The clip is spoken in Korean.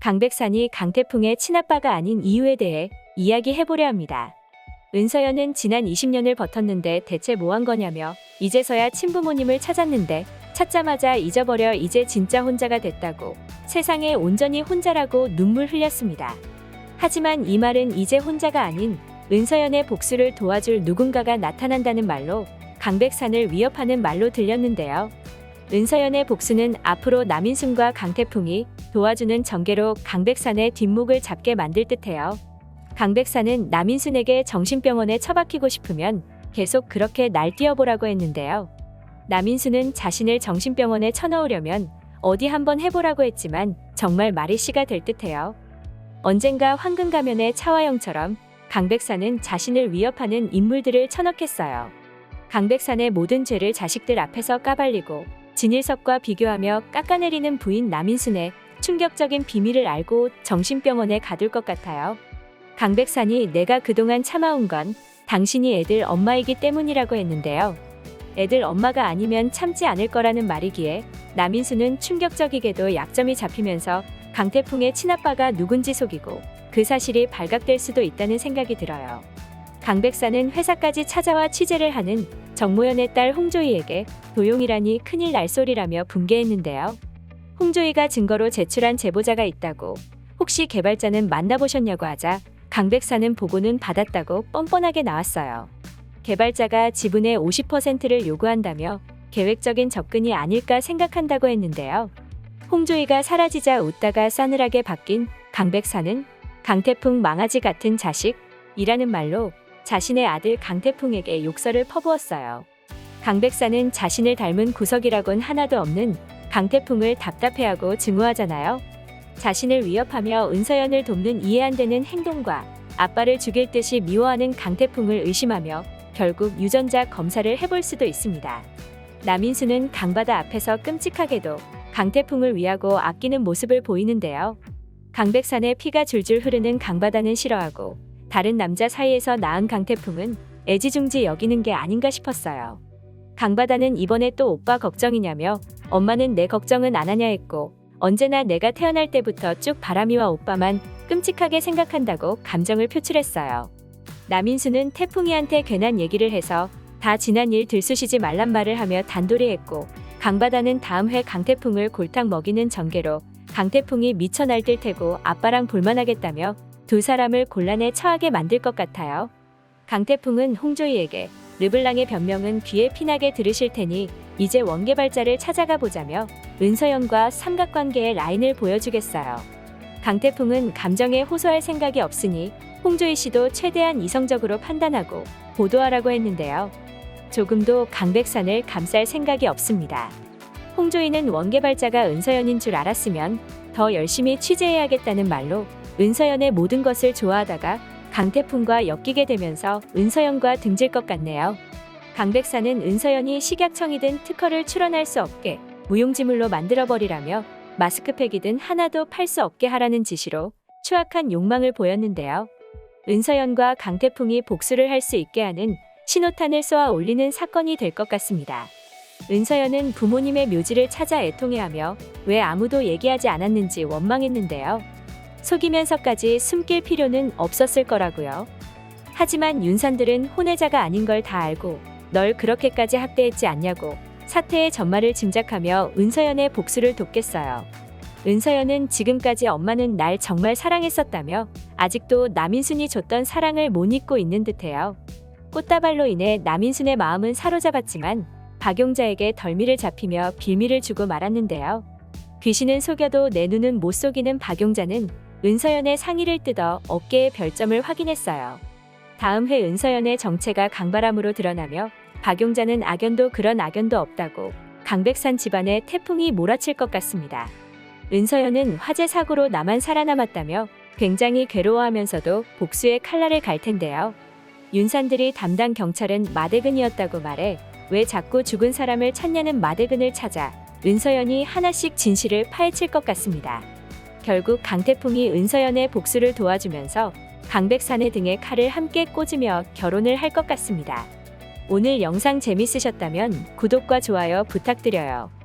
강백산이 강태풍의 친아빠가 아닌 이유에 대해 이야기해보려 합니다. 은서연은 지난 20년을 버텼는데 대체 뭐 한 거냐며 이제서야 친부모님을 찾았는데 찾자마자 잊어버려 이제 진짜 혼자가 됐다고 세상에 온전히 혼자라고 눈물 흘렸습니다. 하지만 이 말은 이제 혼자가 아닌 은서연의 복수를 도와줄 누군가가 나타난다는 말로 강백산을 위협하는 말로 들렸는데요. 은서연의 복수는 앞으로 남인순과 강태풍이 도와주는 전개로 강백산의 뒷목을 잡게 만들 듯해요. 강백산은 남인순에게 정신병원에 처박히고 싶으면 계속 그렇게 날뛰어보라고 했는데요. 남인순은 자신을 정신병원에 쳐넣으려면 어디 한번 해보라고 했지만 정말 말이 씨가 될 듯해요. 언젠가 황금 가면의 차화영처럼 강백산은 자신을 위협하는 인물들을 쳐넣겠어요. 강백산의 모든 죄를 자식들 앞에서 까발리고 진일석과 비교하며 깎아내리는 부인 남인순의 충격적인 비밀을 알고 정신병원에 가둘 것 같아요. 강 백산이 내가 그동안 참아온 건 당신이 애들 엄마이기 때문이라고 했는데요. 애들 엄마가 아니면 참지 않을 거라는 말이기에 남인수는 충격적이게도 약점이 잡히면서 강태풍의 친아빠가 누군지 속이고 그 사실이 발각될 수도 있다는 생각이 들어요. 강 백사는 회사까지 찾아와 취재를 하는 정모연의 딸 홍조이에게 도용이라니 큰일 날 소리라며 분개했는데요. 홍조이가 증거로 제출한 제보자가 있다고 혹시 개발자는 만나보셨냐고 하자 강 백사는 보고는 받았다고 뻔뻔하게 나왔어요. 개발자가 지분의 50%를 요구한다며 계획적인 접근이 아닐까 생각한다고 했는데요. 홍조이가 사라지자 웃다가 싸늘하게 바뀐 강백사는 강태풍 망아지 같은 자식이라는 말로 자신의 아들 강태풍에게 욕설을 퍼부었어요. 강백사는 자신을 닮은 구석이라곤 하나도 없는 강태풍을 답답해하고 증오하잖아요. 자신을 위협하며 은서연을 돕는 이해 안 되는 행동과 아빠를 죽일 듯이 미워하는 강태풍을 의심하며 결국 유전자 검사를 해볼 수도 있습니다. 남인수는 강바다 앞에서 끔찍하게도 강태풍을 위하고 아끼는 모습을 보이는데요. 강백산의 피가 줄줄 흐르는 강바다는 싫어하고 다른 남자 사이에서 낳은 강태풍은 애지중지 여기는 게 아닌가 싶었어요. 강바다는 이번에 또 오빠 걱정이냐며 엄마는 내 걱정은 안 하냐 했고 언제나 내가 태어날 때부터 쭉 바람이와 오빠만 끔찍하게 생각한다고 감정을 표출했어요. 남인수는 태풍이한테 괜한 얘기를 해서 다 지난 일 들쑤시지 말란 말을 하며 단돌이 했고 강바다는 다음 회 강태풍을 골탕 먹이는 전개로 강태풍이 미쳐 날뛸 테고 아빠랑 볼만하겠다며 두 사람을 곤란에 처하게 만들 것 같아요. 강태풍은 홍조이에게 르블랑의 변명은 귀에 피나게 들으실 테니 이제 원개발자를 찾아가 보자며 은서연과 삼각관계의 라인을 보여주겠어요. 강태풍은 감정에 호소할 생각이 없으니 홍조이 씨도 최대한 이성적으로 판단하고 보도하라고 했는데요. 조금도 강백산을 감쌀 생각이 없습니다. 홍조이는 원개발자가 은서연인 줄 알았으면 더 열심히 취재해야겠다는 말로 은서연의 모든 것을 좋아하다가 강태풍과 엮이게 되면서 은서연과 등질 것 같네요. 강백산은 은서연이 식약청이든 특허를 출원할 수 없게 무용지물로 만들어버리라며 마스크팩이든 하나도 팔 수 없게 하라는 지시로 추악한 욕망을 보였는데요. 은서연과 강태풍이 복수를 할 수 있게 하는 신호탄을 쏘아 올리는 사건이 될 것 같습니다. 은서연은 부모님의 묘지를 찾아 애통해하며 왜 아무도 얘기하지 않았는지 원망했는데요. 속이면서까지 숨길 필요는 없었을 거라고요. 하지만 윤산들은 혼외자가 아닌 걸 다 알고 널 그렇게까지 학대했지 않냐고 사태의 전말을 짐작하며 은서연의 복수를 돕겠어요. 은서연은 지금까지 엄마는 날 정말 사랑했었다며 아직도 남인순이 줬던 사랑을 못 잊고 있는 듯해요. 꽃다발로 인해 남인순의 마음은 사로잡았지만 박용자에게 덜미를 잡히며 빌미를 주고 말았는데요. 귀신은 속여도 내 눈은 못 속이는 박용자는 은서연의 상의를 뜯어 어깨의 별점을 확인했어요. 다음 회 은서연의 정체가 강바람으로 드러나며 박용자는 악연도 그런 악연도 없다고 강백산 집안에 태풍이 몰아칠 것 같습니다. 은서연은 화재 사고로 나만 살아남았다며 굉장히 괴로워하면서도 복수의 칼날을 갈 텐데요. 윤산들이 담당 경찰은 마대근이었다고 말해 왜 자꾸 죽은 사람을 찾냐는 마대근을 찾아 은서연이 하나씩 진실을 파헤칠 것 같습니다. 결국 강태풍이 은서연의 복수를 도와주면서 강백산의 등에 칼을 함께 꽂으며 결혼을 할 것 같습니다. 오늘 영상 재밌으셨다면 구독과 좋아요 부탁드려요.